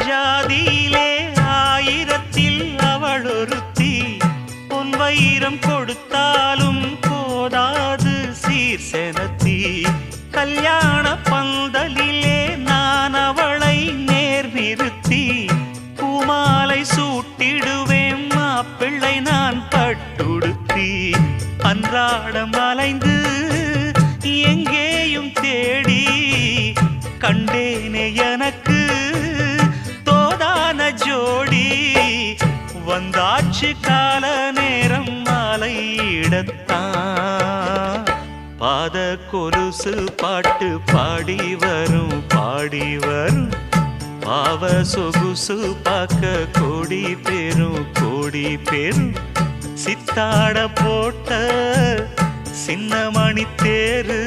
ஜாதியிலே ஆயிரத்தில் அவள் ஒருத்தி பொன் வைரம் கொடுத்தாலும் போதாது சீர்செனத்தி கல்யாண பந்தலிலே நான் அவளை நேர் நிறுத்தி பூமாலை சூட்டிடுவேன் மாப்பிள்ளை நான் பட்டுடுத்தி. அன்றாடம் அலைந்து எங்கேயும் தேடி கண்டேனே எனக்கு வந்தாச்சு கால நேரம் மாலையிடத்தான். பாத கொலுசு பாட்டு பாடி வரும் பாடி வரும். பாவ சொகுசு பார்க்க கோடி பெரும் கோடி பெரும். சித்தாட போட்ட சின்ன மணி தேரு